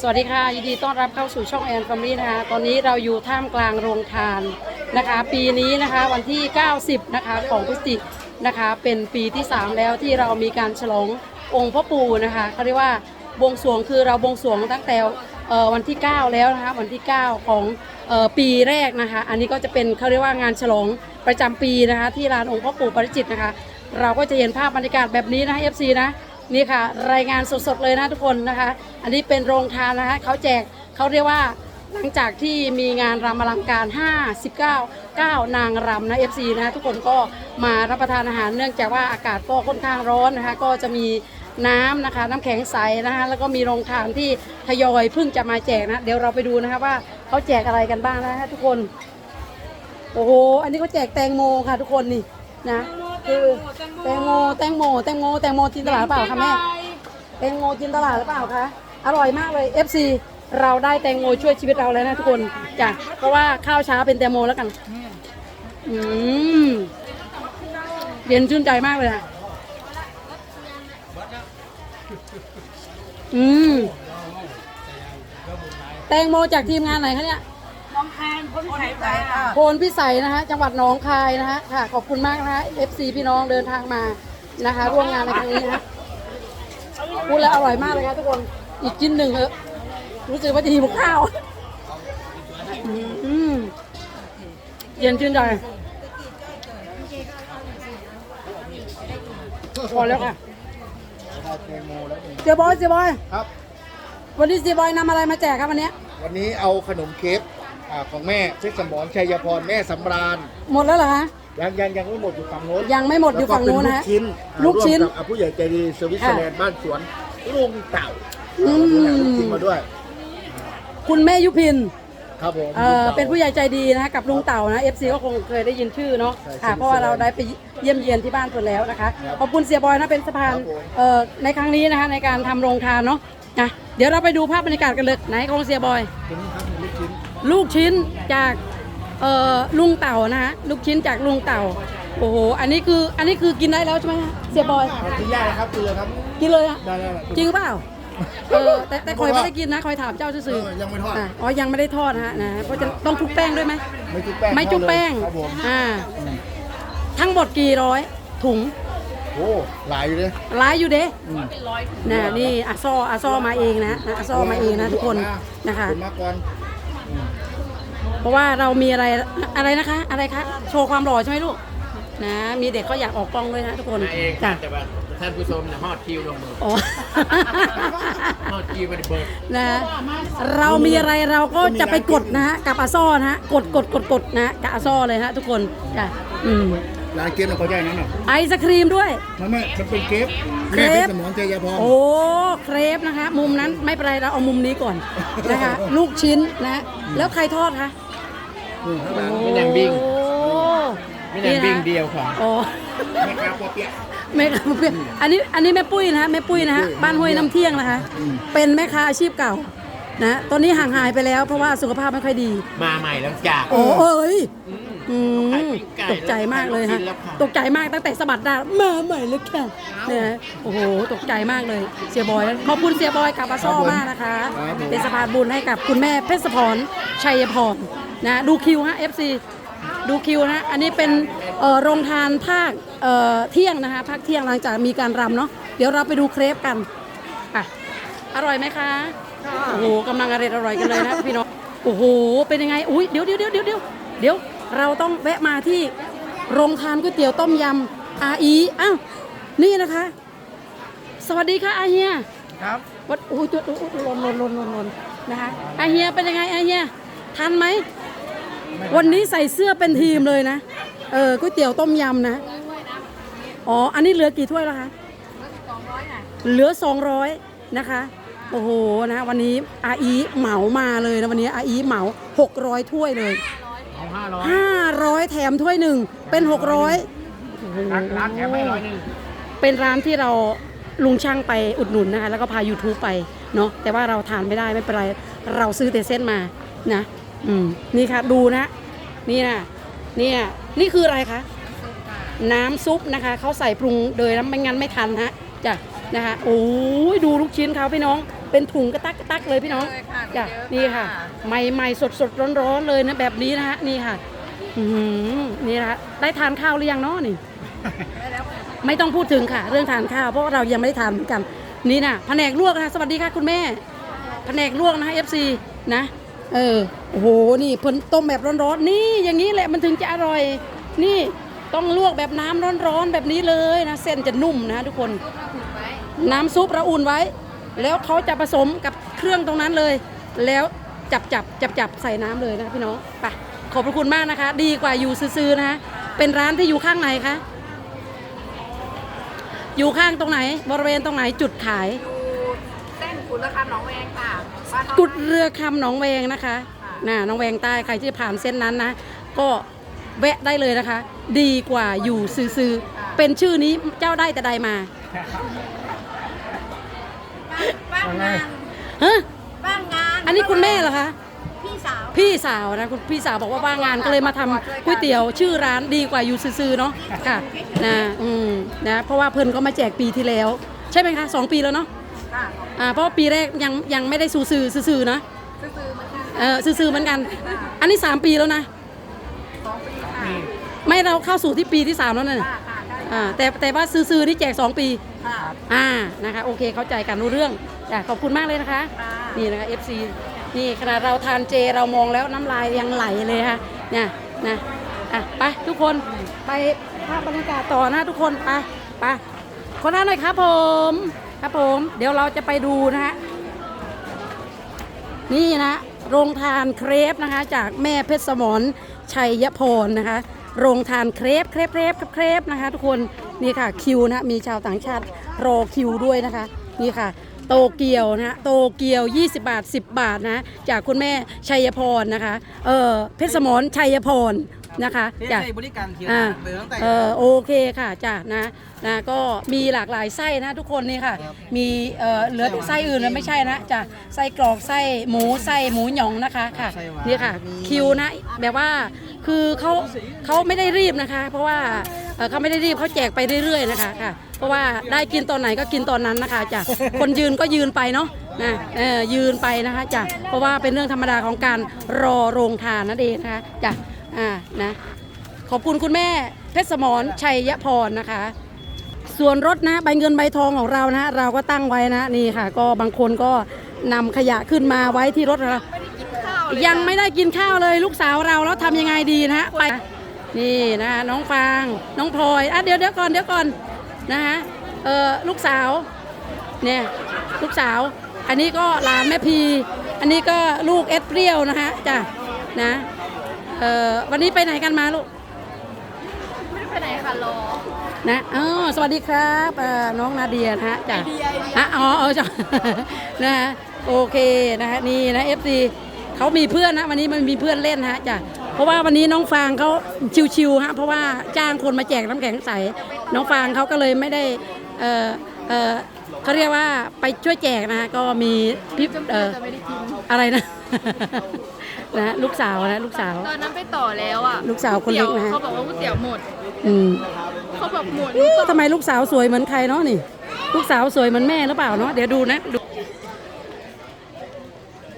สวัสดีค่ะ ยินดีต้อนรับเข้าสู่ช่องแอนฟามี่นะคะ ตอนนี้เราอยู่ท่ามกลางโรงทานนะคะ ปีนี้นะคะวันที่ 90 นะคะของพฤศจิกนะคะ เป็นปีที่ 3 แล้วที่เรามีการฉลององค์พ่อปู่นะคะเขาเรียกว่าบวงสรวงคือเราบวงสรวงตั้งแต่วันที่ 9 แล้วนะคะวันที่ 9 ของออปีแรกนะคะ อันนี้ก็จะเป็นเขาเรียกว่างานฉลองประจำปีนะคะ ที่ลานองค์พ่อปู่ปริจิตนะคะ เราก็จะเห็นภาพบรรยากาศแบบนี้นะ FC นะ นี่ค่ะ รายงานสดๆเลยนะทุกคนนะคะ อันนี้เป็นโรงทานนะคะเขาแจกเขาเรียกว่าหลังจากที่มีงานรำอลังการ 59 9 นางรำนะ FC นะทุกคนก็มารับประทานอาหารเนื่องจากว่าอากาศก็ค่อนข้างร้อนนะคะ ก็จะมีน้ำนะคะ น้ำแข็งใสนะคะ แล้วก็มีโรงทานที่ทยอยเพิ่งจะมาแจกนะ เดี๋ยวเราไปดูนะคะว่าเขาแจกอะไรกันบ้างนะคะทุกคน โอ้โห อันนี้เขาแจกแตงโมค่ะทุกคนนี่นะ คือแตงโมแตงโมแตงโมแตงโมจินตลาดหรือเปล่าคะแม่แตงโมจินตลาดหรือเปล่าคะอร่อยมากเลย FC เราได้แตงโมช่วยชีวิตเราแล้วนะทุกคนจ้ะเพราะว่าข้าวเช้าเป็นแตงโมแล้วกันอืมเย็นชื่นใจมากเลยนะอืมแตงโมจากทีมงานไหนคะเนี่ยน้องแคนพ้นสายตา โพนพิสัยนะฮะจังหวัดหนองคายนะฮะค่ะขอบคุณมากนะฮะ FC พี่น้องเดินทางมานะคะ ร่วมงานในครั้งนี้นะฮะพูดแล้วอร่อยมากเลยครับทุกคนอีกชิ้นหนึ่งเถอะรู้สึกว่าจะหิวข้าวอืมเย็นชื่นใจพอแล้วค่ะเสียบอยเสียบอยครับ วันนี้เสียบอยนำอะไรมาแจกครับวันเนี้ยวันนี้เอาขนมเค้ก อ่าของแม่เพชรสมรชัยพรแม่สำราญหมดแล้วเหรอฮะยังยังยังไม่หมดอยู่ฝั่งโน้นยังไม่หมดอยู่ฝั่งนู้นนะฮะแล้วก็เป็นลูกชิ้นอ่าลูกชิ้นร่วมกับอ่าผู้ใหญ่ใจดีสวิตเซอร์แลนด์บ้านสวนลุงเต่าอืมลูกชิ้นมาด้วยคุณแม่ยุพินครับผมเอ่อเป็นผู้ใหญ่ใจดีนะกับลุงเต่านะ FC ก็คงเคยได้ยินชื่อเนาะใช่ค่ะใช่เพราะว่าเราได้ไปเยี่ยมเยียนที่บ้านเพิ่นแล้วนะคะ ขอบคุณเสียบอยนะเป็นสะพานครับผม เอ่อในครั้งนี้นะคะในการทำโรงทานเนาะนะเดี๋ยวเราไปดูภาพบรรยากาศกันเลยไหนของเสียบอย เป็นครับ ลูกชิ้นลูกชิ้นจากเอ่อลุงเต่านะฮะลูกชิ้นจากลุงเต่า โอ้โหอันนี้คืออันนี้คือกินได้แล้วใช่ไหมฮะเสียบอยขอบคุณย่านะครับคือครับกินเลยอะได้ได้ได้จริงหรือเปล่าเออแต่แต่คอยไม่ได้กินนะคอยถามเจ้าซื่อเออยังไม่ทอดๆะอ๋อยังไม่ได้ทอดนะฮะนะเพราะจะต้องทุบแป้งด้วยไหมไม่จุ๊บแป้งไม่จุ๊บแป้งครับผมอ่าทั้งหมดกี่ร้อยถุงโอ้หลายอยู่เลยร้ายอยู่เด้อืมนะนี่อาซออาซอมาเองนะนะอาซอมาเองนะทุกคนนะคะ ขอบคุณมากก่อน เพราะว่าเรามีอะไรอะไรนะคะ อะไรคะโชว์ความหล่อใช่ไหมลูกนะมีเด็กเขาอยากออกกล้องด้วยนะทุกคนมาเองจ้ะแต่ว่าท่านผู้ชมนะฮอดคิวลงมืออ๋อฮอดคิวไปเบิร์ดนะเรามีอะไรเราก็จะไปกดนะฮะกับอาซอนะฮะกดกดกดกดนะกับอาซอเลยฮะทุกคนจ้ะอืมร้านเค้กเขาใหญ่นั่นน่ะไอศครีมด้วยมันไม่มันเป็นเค้กเครแม่ปเพชรสมรชัยพรโอ้เครปนะคะ มุมนั้นไม่เป็นไรเราเอามุมนี้ก่อนนะคะลูกชิ้นนะแล้วใครทอดคะ อืมครับไม่นางบิงโอ้ไม่นางบิงนะเดียวค่ะอ๋อแม่ค้าปอเปี๊ยะแม่ค้าเพื่อนอันนี้อันนี้แม่ปุ้ยนะฮะแม่ปุ้ยนะฮะแม่ปุ้ยบ้านห้วยน้ำเที่ยงนะคะอืมเป็นแม่ค้าอาชีพเก่านะตอนนี้ห่างหายไปแล้วเพราะว่าสุขภาพไม่ค่อยดี มาใหม่แล้วจ้าโอ้เอ้ยอืมขายปิ้งไก่ตกใจมากเลยฮะแล้วค่ะตกใจมากตั้งแต่สะบัดดามาใหม่เลยค่ะเนี่ยฮะโอ้โหตกใจมากเลยเสียบอยขอบคุณเสียบอยกับอาซ่อมากนะคะครับผมเป็นสะพานบุญให้กับคุณแม่เพชรพรชัยพร นะดูคิวฮะ FC ดูคิวนะอันนี้เป็นเอ่อโรงทานภาคเอ่อเที่ยงนะคะภาคเที่ยงหลังจากมีการรำเนาะเดี๋ยวเราไปดูเครปกันอะอร่อยไหมคะโอ้โหกำลังอร่อยอร่อยกันเลยนะพี่น้องโอ้โหเป็นยังไงอุ้ยเดี๋ยวเดี๋ยวเดี๋ยวเดี๋ยวเดี๋ยวเดี๋ยวเราต้องแวะมาที่โรงทานก๋วยเตี๋ยวต้มยำอาอีอ้าวนี่นะคะ สวัสดีค่ะอาเฮียครับวัดโอ้ยจุดโอ้ยลนลนลนลนลนนะคะอาเฮียเป็นยังไงอาเฮีย ทันไหม วันนี้ใส่เสื้อเป็นทีมเลยนะ เออก๋วยเตี๋ยวต้มยำนะ อ๋อ อันนี้เหลือกี่ถ้วยแล้วคะเหลือ200นะคะ โอ้โหนะ วันนี้อาอีเหมามาเลยนะวันนี้อาอีเหมา600ถ้วยเลยเอาห้าร้อย500แถมถ้วยหนึ่งเป็น600ร้านร้านแถมให้ร้อยหนึ่งเป็นร้านที่เราลุงช่างไปอุดหนุนนะคะแล้วก็พา YouTube ไปเนาะแต่ว่าเราทานไม่ได้ไม่เป็นไร เราซื้อแต่เส้นมานะ อืมนี่ค่ะดูนะ นี่นะเนี่ยนี่คืออะไรคะน้ำซุปนะคะเขาใส่ปรุงโดยน้ำไม่งั้นไม่ทันฮะจ้ะนะคะโอ้ยดูลูกชิ้นเขาพี่น้อง เป็นถุงกระตักกระตักเลยพี่น้องจ้ะนี่ค่ะ ใหม่ใหม่สดสดร้อนร้อนๆเลยนะแบบนี้นะฮะนี่ค่ะอือหือนี่นะฮะได้ทานข้าวหรือยังเนาะนี่ไม่ต้องพูดถึงค่ะ เรื่องทานข้าวเพราะว่าเรายังไม่ได้ทานเหมือนกัน นี่นะแผนกลวกนะคะสวัสดีค่ะคุณแม่แผนกลวกนะคะ FC นะ เออโอ้โหนี่เพิ่นต้มแบบร้อนๆนี่อย่างนี้แหละมันถึงจะอร่อย นี่ต้องลวกแบบน้ำร้อนๆแบบนี้เลยนะเส้นจะนุ่มนะทุกคน น้ำซุปเราอุ่นไว้ แล้วเขาจะผสมกับเครื่องตรงนั้นเลย แล้วจับจับจับจับใส่น้ำเลยนะพี่น้องไปขอบพระคุณมากนะคะ ดีกว่าอยู่ซื้อๆนะคะเป็นร้านที่อยู่ข้างไหนคะอยู่ข้างตรงไหน บริเวณตรงไหนจุดขายเส้นขุนราคาหนองแวงค่ะบ้า กุดเรือคำหนองแวงนะคะน่ะหนองแวงใต้ใครที่ผ่านเส้นนั้นนะ ก็แวะได้เลยนะคะ ดีกว่าอยู่ซื้อๆเป็นชื่อนี้เจ้าได้แต่ใดมาบ้านงานฮะบ้านงานอันนี้คุณแม่เหรอคะพี่สาวพี่สาวนะคุณพี่สาวบอกว่าว่างงานก็เลยมาทำก๋วยเตี๋ยว ชื่อร้านดีกว่าอยู่ซื้อๆเนาะค่ะนะอืมนะเพราะว่าเพิ่นก็มาแจกปีที่แล้ว ใช่ไหมคะสองปีแล้วเนาะ ค่ะอ่าเพราะว่าปีแรกยังยังไม่ได้ซูซื้อซื้อๆนะซื้อๆเหมือนกันเออซื้อๆเหมือนกัน อันนี้ 3 ปีแล้วนะ สองปีค่ะไม่เราเข้าสู่ที่ปีที่ 3 แล้วนะค่ะค่ะได้อ่าแต่แต่ว่าซื้อๆนี่แจก 2 ปี ค่ะอ่านะคะโอเคเข้าใจกันรู้เรื่องจ้ะขอบคุณมากเลยนะคะ ค่ะนี่นะคะ FC นี่ขนาดเราทานเจเรามองแล้วน้ำลายยังไหลเลยค่ะเนี่ยนะอะไปทุกคนไปภาพบรรยากาศต่อนะทุกคนไปไปคนนั้นหน่อยครับผม ครับผม เดี๋ยวเราจะไปดูนะฮะ นี่นะ โรงทานเครปนะคะ จากแม่เพชรสมรชัยพรนะคะ โรงทานเครปเครปเครปเครปนะคะ ทุกคนนี่ค่ะคิวนะมีชาวต่างชาติรอคิวด้วยนะคะ นี่ค่ะ โตเกียวนะฮะโตเกียว 20 บาท 10 บาทนะ จากคุณแม่ชัยพรนะคะ เออเพชรสมรชัยพร นะคะเทจากใส่บริการเทียนอ่า เบอร์ตั้งแต่ เออโอเคค่ะจ้ะนะนะก็มีหลากหลายไส้นะทุกคนนี่ค่ะมีเอ่อเหลือไส้อื่นแล้วไม่ใช่นะจ้ะไส้กรอกไส้หมูไส้หมูหยองนะคะค่ะนี่ค่ะคิวนะแบบว่าคือเขาเขาไม่ได้รีบนะคะ เพราะว่าเอ่อเขาไม่ได้รีบเขาแจกไปเรื่อยๆนะคะค่ะ เพราะว่าได้กินตอนไหนก็กินตอนนั้นนะคะจ้ะคนยืนก็ยืนไปเนาะนะเออยืนไปนะคะจ้ะเพราะว่าเป็นเรื่องธรรมดาของการรอโรงทานนั่นเองนะคะจ้ะ อ่านะขอบคุณคุณแม่เพชรสมรชัยพรนะคะ ส่วนรถนะใบเงินใบทองของเรานะเราก็ตั้งไว้นะนี่ค่ะ ก็บางคนก็นำขยะขึ้นมาไว้ที่รถเรายังไม่ได้กินข้าวเลยลูกสาวเราแล้วทำยังไงดีนะฮะไปนี่นะน้องฟางน้องพลอยอะเดี๋ยวเดี๋ยวก่อนเดี๋ยวก่อนนะฮะเออลูกสาว เนี่ยลูกสาว อันนี้ก็หลานแม่พี อันนี้ก็ลูกเอสเปรี้ยวนะฮะจ้ะนะ เออวันนี้ไปไหนกันมาลูก ไม่ได้ไปไหนค่ะรอ นะอ๋อสวัสดีครับเอ่อน้องนาเดียนะฮะจ้ะอะอ๋อเออจ้ะ นะฮะโอเคนะฮะนี่นะ FC เขามีเพื่อนนะวันนี้มันมีเพื่อนเล่นนะฮะจ้ะเพราะว่าวันนี้น้องฟางเขาชิวๆฮะเพราะว่าจ้างคนมาแจกน้ำแข็งใส น้องฟางเขาก็เลยไม่ได้เออเออเขาเรียกว่าไปช่วยแจกนะฮะก็มีพี่เอออะไรนะ นะลูกสาวนะลูกสาว ตอนนั้นไปต่อแล้วอะลูกสาวคนเล็กนะฮะเขาบอกว่าก๋วยเตี๋ยวหมด อืมเขาแบบหมดเอ๊ะทำไมลูกสาวสวยเหมือนใครเนาะนี่ ลูกสาวสวยเหมือนแม่หรือเปล่าเนาะเดี๋ยวดูนะดู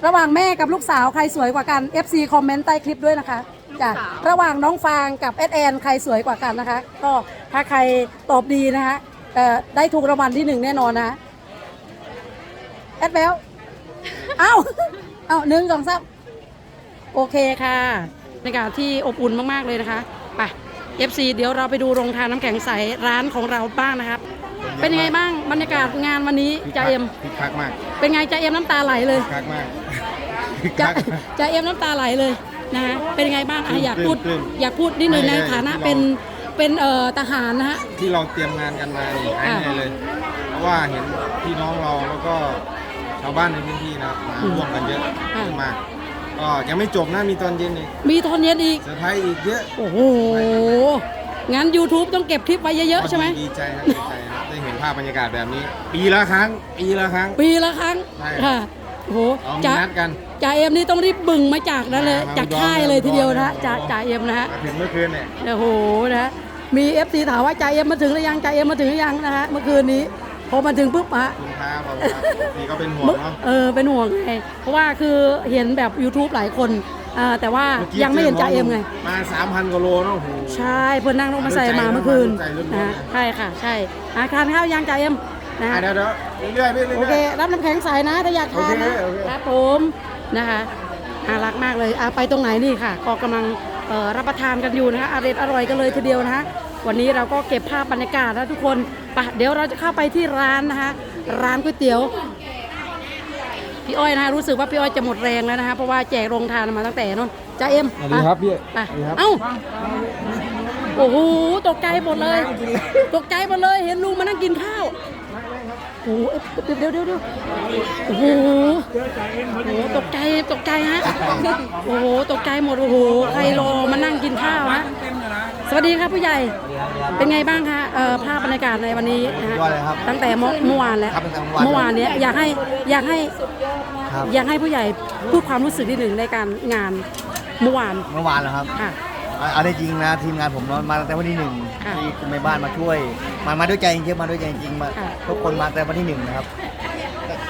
ระหว่างแม่กับลูกสาวใครสวยกว่ากัน FC คอมเมนต์ใต้คลิปด้วยนะคะจ้ะระหว่างน้องฟางกับเอสแอนใครสวยกว่ากันนะคะ ก็ถ้าใครตอบดีนะคะเอ่อได้ถูกรางวัลที่หนึ่งแน่นอนนะแอดแบลเอ้า เอ้าหนึ่งสองสาม โอเคค่ะในการที่อบอุ่นมากๆเลยนะคะไป FC เดี๋ยวเราไปดูโรงทานน้ำแข็งใสร้านของเราบ้างนะครับ เป็นยังไงบ้างบรรยากาศงานวันนี้จ่าเอ็มคึกคักมากเป็นไงจ่าเอ็มน้ำตาไหลเลยคึกคักมากคึกจ่าคัก จ่าเอ็มน้ำตาไหลเลยนะฮะเป็นยังไงบ้างอะอยากพูด ปลื้มอยากพูดนิดนึงในไม่ได้ฐานะที่เราเป็นเป็นเอ่อทหารนะฮะ ที่เราเตรียมงานกันมานี่หายเหนื่อยเลย เพราะว่าเห็นพี่น้องเราแล้วก็ชาวบ้านในพื้นที่นะครับมาอืมร่วมกันเยอะอ่ามาก ก็ยังไม่จบนะมีตอนเย็นอีกมีทอนเย็นอีกเซอร์ไพรส์อีกเยอะโอ้โหงั้น YouTube ต้องเก็บคลิปไว้เยอะๆใช่ไหมดีใจครับดีใจครับได้เห็นภาพบรรยากาศแบบนี้ ปีละครั้ง ปีละครั้ง ปีละครั้งใช่ค่ะโอ้โหเรามีจ่านัดกัน จ่าเอ็มนี่ต้องรีบบึงมาจากนั้นเลยมาจากอุดรค่ายเลยทีเดียวนะฮะอุดรจ่าจ่าเอ็มนะฮะมาถึงเมื่อคืนเนี่ยโอ้โหนะมีเอฟซีถามว่าจ่าเอ็มมาถึงหรือยังจ่าเอ็มมาถึงหรือยังนะฮะเมื่อคืนนี้ พอมาถึงปุ๊บอะคุณค้าบอกว่านี่ก็เป็นห่วงเนาะ เออเป็นห่วงไงเพราะว่าคือเห็นแบบ YouTube หลายคนอ่าแต่ว่าเมื่อกี้ยังไม่เห็นจ่าเอ็มไง มาสามพันกว่าโลเนาะโอ้โห ใช่เพื่อนนั่งรถมาใส่มาเมื่อคืนใจล้วนๆนะใช่ค่ะ ใช่อาทานข้าวยังจ่าเอ็มนะอะเดี๋ยวเดี๋ยวเรื่อยๆเรื่อยๆ โอเค รับน้ำแข็งใสนะถ้าอยากทานนะโอเคโอเค ครับผมนะคะน่ารักมากเลยอะไปตรงไหนนี่ค่ะ ก็กำลังเอ่อรับประทานกันอยู่นะคะอร่อยอร่อยกันเลยทีเดียวนะคะ วันนี้เราก็เก็บภาพบรรยากาศนะทุกคนไปเดี๋ยวเราจะเข้าไปที่ร้านนะคะ ร้านก๋วยเตี๋ยว พี่อ้อยนะคะรู้สึกว่าพี่อ้อยจะหมดแรงแล้วนะคะเพราะว่าแจกโรงทานมาตั้งแต่นนจ่าเอ็มสวัสดีครับพี่ไปสวัสดีครับ เอ้าโอ้โหตกใจหมดเลย ตกใจหมดเลยเห็นลุงมานั่งกินข้าวโอ้โหเดี๋ยวเดี๋ยวเดี๋ยวเดี๋ยวโอ้โหโอ้โหตกใจตกใจฮะโอ้โหตกใจหมดโอ้โหใครรอมานั่งกินข้าวฮะ สวัสดีครับผู้ใหญ่ เป็นไงบ้างคะเอ่อภาพบรรยากาศในวันนี้นะฮะยอดเลยครับตั้งแต่เมื่อเมื่อวานแล้วครับตั้งแต่เมื่อวาน เมื่อวานเนี้ยอยากให้อยากให้ครับอยากให้ผู้ใหญ่พูดความรู้สึกนิดหนึ่งในการงานเมื่อวานเมื่อวานแล้วครับ ค่ะ เอาเอาได้จริงนะทีมงานผมมาตั้งแต่วันที่หนึ่งค่ะที่คุณแม่บ้านมาช่วย มามาด้วยใจจริงๆมาด้วยใจจริงๆมาค่ะ ทุกคนมาแต่วันที่หนึ่งนะครับ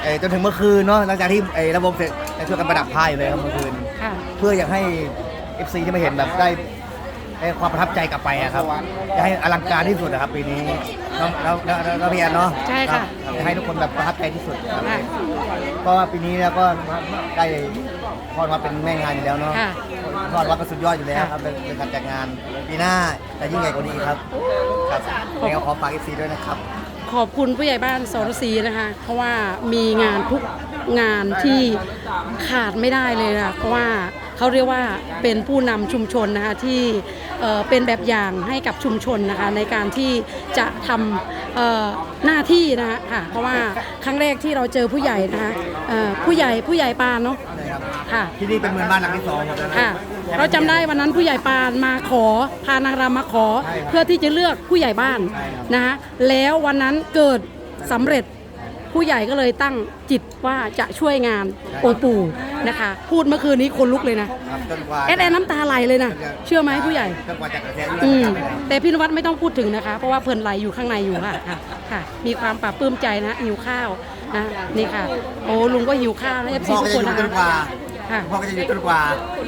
เอ่อจนถึงเมื่อคืนเนาะหลังจากที่ไอ้ระบบเสร็จได้ช่วยกันประดับผ้าอยู่เลยครับเมื่อคืน ค่ะ เพื่ออยากให้ FC ที่มาเห็นแบบได้ ได้ความประทับใจกลับไปอะครับจะให้อลังการที่สุดนะครับปีนี้แล้วแล้วแล้วแล้วแล้วพี่แอนเนาะใช่ค่ะ รับจะให้ทุกคนแบบประทับใจที่สุดครับค่ะ ก็ปีนี้แล้วก็ได้พอดมาเป็นแม่งานอยู่แล้วเนาะค่ะพอดว่าก็สุดยอดอยู่แล้วครับเป็นเป็นการจัดงานปีหน้าจะยิ่งใหญ่กว่านี้อีกครับครับยังไงก็ขอฝาก FC ด้วยนะครับขอบคุณผู้ใหญ่บ้านสรศรีนะคะ เพราะว่ามีงานทุกงานที่ขาดไม่ได้เลยนะเพราะว่าเขาเรียกว่าเป็นผู้นำชุมชนนะคะที่ เอ่อเป็นแบบอย่างให้กับชุมชนนะคะในการที่จะทำเอ่อหน้าที่นะคะค่ะเพราะว่าครั้งแรกที่เราเจอผู้ใหญ่นะคะเอ่อผู้ใหญ่ผู้ใหญ่ปานเนาะนะครับค่ะที่นี่เป็นเมืองบ้านหลังที่สองครับค่ะเราจำได้วันนั้นผู้ใหญ่ปานมาขอพานางรำมาขอใช่ครับเพื่อที่จะเลือกผู้ใหญ่บ้านใช่ครับนะคะแล้ววันนั้นเกิดสำเร็จ ผู้ใหญ่ก็เลยตั้งจิตว่าจะช่วยงานองค์ปู่นะคะ พูดเมื่อคืนนี้คนลุกเลยนะครับจนกว่าแอดแอนน้ำตาไหลเลยนะเชื่อไหมผู้ใหญ่จนกว่าจะกระแสอืเรื่อมงจะกลับไปแล้วแต่พี่นวัดไม่ต้องพูดถึงนะคะ เพราะว่าเพลินไหลอยู่ข้างในอยู่ค่ะค่ะค่ะ มีความปลาบปลื้มใจนะหิวข้าวนะนี่ค่ะ โอ้ลุงก็หิวข้าวนะเอฟพ่ซีอทุก็กจะคอนยู่นะจนกว่าคะค่ะ พ่อก็จะอยู่จนกว่า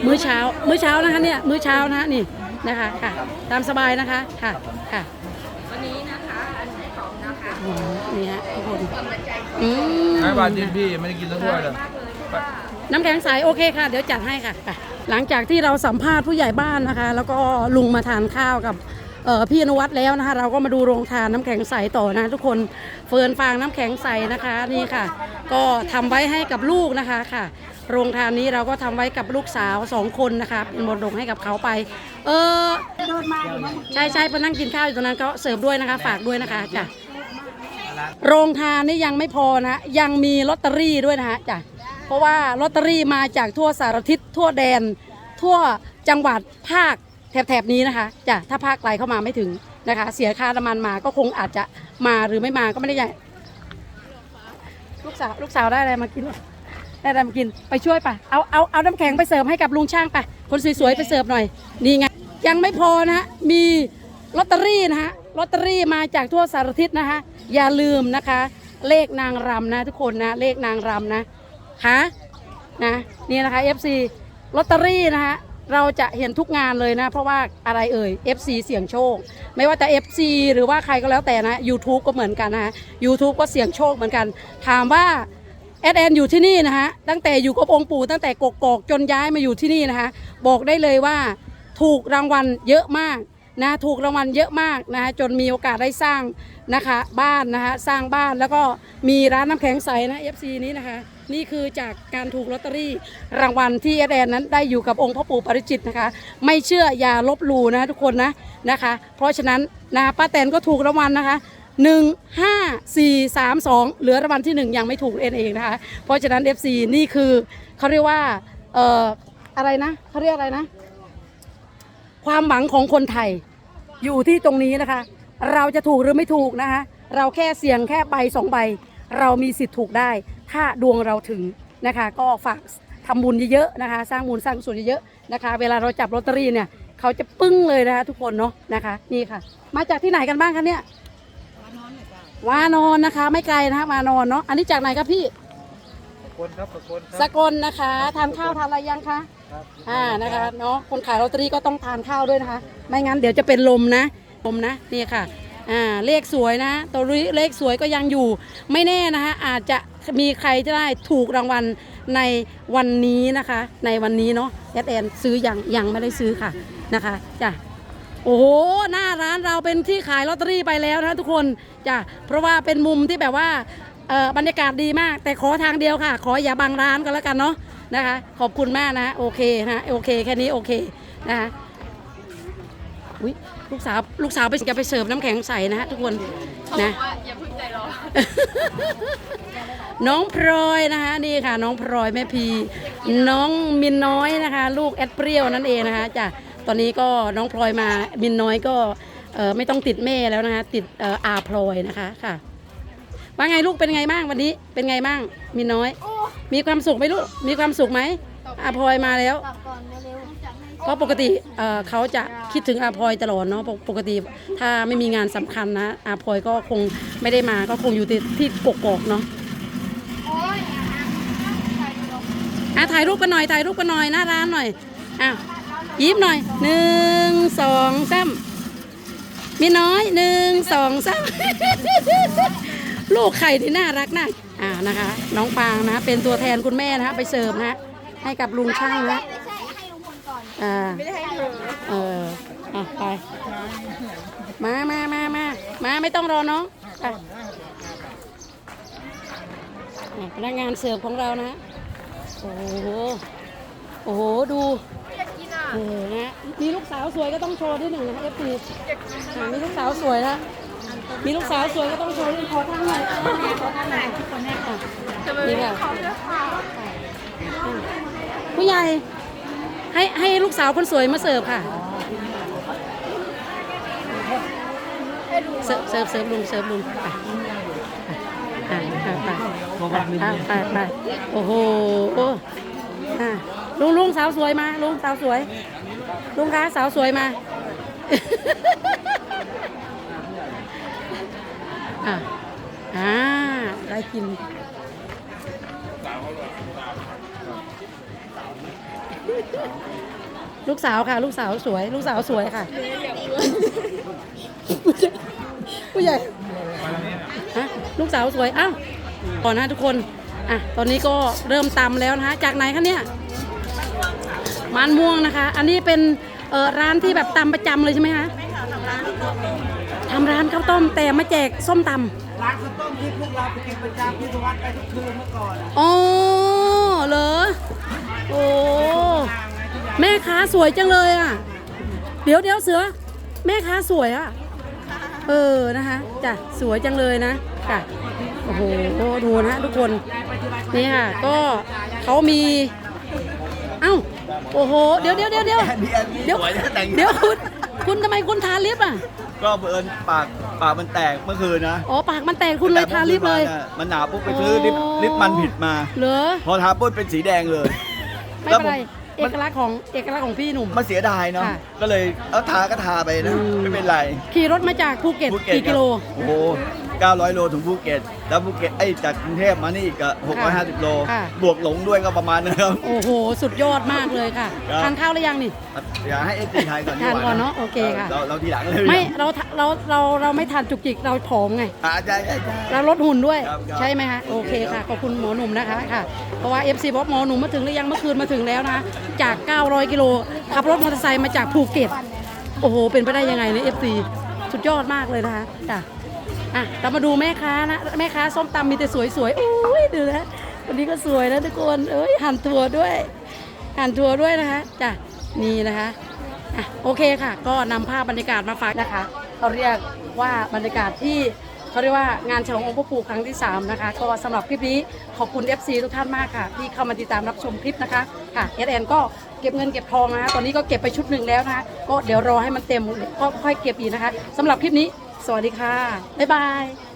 มื้อเช้า มื้อเช้านะคะเนี่ย มื้อเช้านะนี่นะคะค่ะ ตามสบายนะคะค่ะค่ะ หนี่ฮะทุกคนอืมห้าบาทจริงพี่ไม่ได้กินทั้งถ้วยเลยน้ำแข็งใสโอเคค่ะ เดี๋ยวจัดให้ค่ะไปหลังจากที่เราสัมภาษณ์ผู้ใหญ่บ้านนะคะ แล้วก็ลุงมาทานข้าวกับเอ่อพี่อนุวัฒน์แล้วนะคะ เราก็มาดูโรงทานน้ำแข็งใสต่อนะทุกคนเฟิร์นฟางน้ำแข็งใสนะคะนี่ค่ะ ก็ทำไว้ให้กับลูกนะคะค่ะ โรงทานนี้เราก็ทำไว้กับลูกสาวสองคนนะคะเป็นมรดกให้กับเขาไป เออใช่ใช่ไปนั่งกินข้าวอยู่ตรงนั้นก็เสิร์ฟด้วยนะคะ ฝากด้วยนะคะจ้ะ โรงทานนี่ยังไม่พอนะ ยังมีลอตเตอรี่ด้วยนะคะจ้ะเพราะว่าลอตเตอรี่มาจากทั่วสารทิศทั่วแดน ทั่วจังหวัดภาคแถบๆนี้นะคะจ้ะถ้าภาคไกลเข้ามาไม่ถึงนะคะ เสียค่าน้ำมันมาก็คงอาจจะมาหรือไม่มาก็ไม่ได้ใหญ่ลูกสาวลูกสาวได้อะไรมากินได้อะไรมากินไปช่วยปะเอาเอาเอาน้ำแข็งไปเสิร์ฟให้กับลุงช่างไปคนสวยๆไปเสิร์ฟหน่อยนี่ไงยังไม่พอนะมีลอตเตอรี่นะฮะ ลอตเตอรี่มาจากทั่วสารทิศนะคะ อย่าลืมนะคะ เลขนางรำนะทุกคนนะ เลขนางรำนะค่ะนะนี่นะคะ FC ลอตเตอรี่นะคะเราจะเห็นทุกงานเลยนะ เพราะว่าอะไรเอ่ย FC เสี่ยงโชค ไม่ว่าจะ FC หรือว่าใครก็แล้วแต่นะ YouTube ก็เหมือนกันนะ YouTube ก็เสี่ยงโชคเหมือนกัน ถามว่าแอดแอนอยู่ที่นี่นะฮะตั้งแต่อยู่กับองค์ปู่ตั้งแต่กกอกจนย้ายมาอยู่ที่นี่นะคะบอกได้เลยว่าถูกรางวัลเยอะมาก นะถูกรางวัลเยอะมากนะคะจนมีโอกาสได้สร้างนะคะบ้านนะคะสร้างบ้านแล้วก็มีร้านน้ำแข็งใสนะ FC นี้นะคะ นี่คือจากการถูกลอตเตอรี่รางวัลที่แอดแอนนั้นได้อยู่กับองค์พ่อปู่ปริจิตนะคะ ไม่เชื่ออย่าลบหลู่นะทุกคนนะนะคะ เพราะฉะนั้นนะป้าแตนก็ถูกรางวัลนะคะหนึ่งห้าสี่สามสองเหลือรางวัลที่หนึ่งยังไม่ถูกเองเองนะคะ เพราะฉะนั้น FC นี่คือเขาเรียกว่าเอ่ออะไรนะเขาเรียกอะไรนะ ความหวังของคนไทย อยู่ที่ตรงนี้นะคะ เราจะถูกหรือไม่ถูกนะคะ เราแค่เสี่ยงแค่ใบสองใบ เรามีสิทธิ์ถูกได้ ถ้าดวงเราถึงนะคะ ก็ฝากทำบุญเยอะๆนะคะ สร้างบุญสร้างกุศลเยอะๆนะคะ เวลาเราจับลอตเตอรี่เนี่ยเขาจะปึ้งเลยนะคะทุกคนเนาะนะคะนี่ค่ะ มาจากที่ไหนกันบ้างคะเนี่ยวานอนนะคะ ไม่ไกลนะคะวานอนเนาะอันนี้จากไหนครับพี่คนครับคนสกลนะคะทานข้าวทานอะไรยังคะ อ่านะคะเนาะคนขายลอตเตอรี่ก็ต้องทานข้าวด้วยนะคะ ไม่งั้นเดี๋ยวจะเป็นลมนะลมนะนี่ค่ะอ่าเลขสวยนะตัวเลขสวยก็ยังอยู่ไม่แน่นะคะอาจจะมีใครจะได้ถูกรางวัลในวันนี้นะคะ ในวันนี้เนาะแอดแอนซื้อยังยังไม่ได้ซื้อค่ะนะคะจ้ะโอ้โหหน้าร้านเราเป็นที่ขายลอตเตอรี่ไปแล้วนะทุกคนจ้ะเพราะว่าเป็นมุมที่แบบว่าบรรยากาศดีมาก แต่ขอทางเดียวค่ะ ขออย่าบังร้านก็แล้วกันเนาะ นะคะ ขอบคุณมากนะ โอเคนะโอเคแค่นี้โอเคนะคะอุ๊ยลูกสาวลูกสาวไปจะไปเสิร์ฟน้ำแข็งใสนะฮะทุกคนนะอย่าพิ่งใจร้อนน้องพลอยนะคะนี่ค่ะ น้องพลอยแม่พี น้องมินน้อยนะคะ ลูกแอดเปรี้ยวนั่นเองนะคะจ้ะตอนนี้ก็น้องพลอยมามินน้อยก็ไม่ต้องติดแม่แล้วนะคะติดอาพลอยนะคะค่ะ ว่าไงลูกเป็นไงบ้างวันนี้ เป็นไงบ้างมินน้อย มีความสุขไหมลูก มีความสุขไหมอาพลอยมาแล้วเพราะปกติเอ่อเขาจะคิดถึงอาพลอยตลอดเนาะปกปกติถ้าไม่มีงานสำคัญนะ อาพลอยก็คงไม่ได้มาก็คงอยู่ที่ที่กกอกเนาะอะถ่ายรูปกันหน่อยถ่ายรูปกันหน่อยหน้าร้านหน่อยอะยิ้มหน่อยหนึ่งสองสามมีน้อยหนึ่งสองสาม ลูกไข่ที่น่ารักน่าอ่านะคะ น้องปางนะ เป็นตัวแทนคุณแม่นะฮะไปเสิร์ฟนะฮะให้กับลุงช่างนะอ่าเอออะไปมามามามามาไม่ต้องรอน้องไปอะพนักงานเสิร์ฟของเรานะโอ้โหโอ้โหดูเออนะมีลูกสาวสวยก็ต้องโชว์ที่หนึ่งนะเอฟซีมีลูกสาวสวยนะ มีลูกสาวสวยก็ต้องโชว์ที่ขอทางหน่อยขอทางหน่อยอะนี่ค่ะผู้ใหญ่ให้ให้ลูกสาวคนสวยมาเสิร์ฟค่ะ เสิร์ฟเสิร์ฟเสิร์ฟลุงเสิร์ฟลุงไปไปไปไปไปโอ้โหโอ้ลุงลุงสาวสวยมาลุงสาวสวย ลุงคะสาวสวยมา อะ อ่า ได้กิน ลูกสาวค่ะ ลูกสาวสวย ลูกสาวสวยค่ะผู้ใหญ่ฮะลูกสาวสวยอ้าวก่อนนะทุกคน อะ ตอนนี้ก็เริ่มตำแล้วนะคะ จากไหนคะเนี่ยมันม่วงนะคะ อันนี้เป็นเอ่อร้านที่แบบตำประจำเลยใช่ไหมคะ ทำร้านข้าวต้มแต่มาแจกส้มตำร้านข้าวต้มที่พวกเราไปกินประจำที่สวัสดิ์ไปทุกคืนเมื่อก่อนอ๋อเหรอโอ้แม่ค้าสวยจังเลยอะ เดี๋ยวเดี๋ยวเสือ แม่ค้าสวยอะ เออนะคะจ้ะสวยจังเลยนะจ้ะโอ้โหดูนะทุกคนนี่ค่ะก็เขามีเอ้าโอ้โห เดี๋ยวเดี๋ยวเดี๋ยวเดี๋ยวเดี๋ยวเดี๋ยวคุณ คุณทำไมคุณทาลิปอะ ก็เบิร์นปากปากมันแตกเมื่อคืนนะอ๋อปากมันแตกคุณเลยทาลิปเลย แต่มื่อคืนมาน่ะมันหนาวปุ๊บไปซื้อลิปลิปมันผิดมา เหรอพอทาปุ๊บเป็นสีแดงเลย ไม่เป็นไรเอกลักษณ์ของเอกลักษณ์ของพี่หนุ่ม มันเสียดายเนาะค่ะก็เลยเอาทาก็ทาไปนะอืม ไม่เป็นไรขี่รถมาจากภูเก็ตภูเก็ตกี่กิโลโอ้โห 900 โลถึงภูเก็ต แล้วภูเก็ตไอ้จากกรุงเทพมานี่อีก็650 โล ค่ะ บวกหลงด้วยก็ประมาณนึงครับ โอ้โห สุดยอดมากเลยค่ะ ครับ ทานข้าวหรือยังนี่ อยากให้เอซีไทยก่อนดีกว่าทานก่อนเนอะโอเคค่ะ เราเราทีหลังเลยไม่เราเราเราเราไม่ทานจุกจิกเราผอมไง อ่าใช่ใช่ใช่ เราลดหุ่นด้วยครับครับใช่ไหมคะโอเคค่ะขอบคุณหมอหนุ่มนะคะค่ะ เพราะว่า FC บอกหมอหนุ่มมาถึงหรือยังเมื่อคืนมาถึงแล้วนะคะจาก 900 กิโลขับรถมอเตอร์ไซค์มาจากภูเก็ตโอ้โหเป็นไปได้ยังไงเนี่ย FC สุดยอดมากเลยนะคะจ้ะ อะเรามาดูแม่ค้านะแม่ค้าส้มตำมีแต่สวยๆอุ้ยดูนะวันนี้ก็สวยนะทุกคนเอ้ยหั่นถั่วด้วยหั่นถั่วด้วยนะคะจ้ะนี่นะคะอะโอเคค่ะ ก็นำภาพบรรยากาศมาฝากนะคะเขาเรียกว่าบรรยากาศที่เขาเรียกว่างานฉลององค์พระปู่ครั้งที่ 3 นะคะ ก็สำหรับคลิปนี้ขอบคุณ FC ทุกท่านมากค่ะ ที่เข้ามาติดตามรับชมคลิปนะคะค่ะเอสแอนก็เก็บเงินเก็บทองนะคะตอนนี้ก็เก็บไปชุดหนึ่งแล้วนะคะก็เดี๋ยวรอให้มันเต็มก็ค่อยเก็บอีกนะคะสำหรับคลิปนี้ สวัสดีค่ะ บ๊ายบาย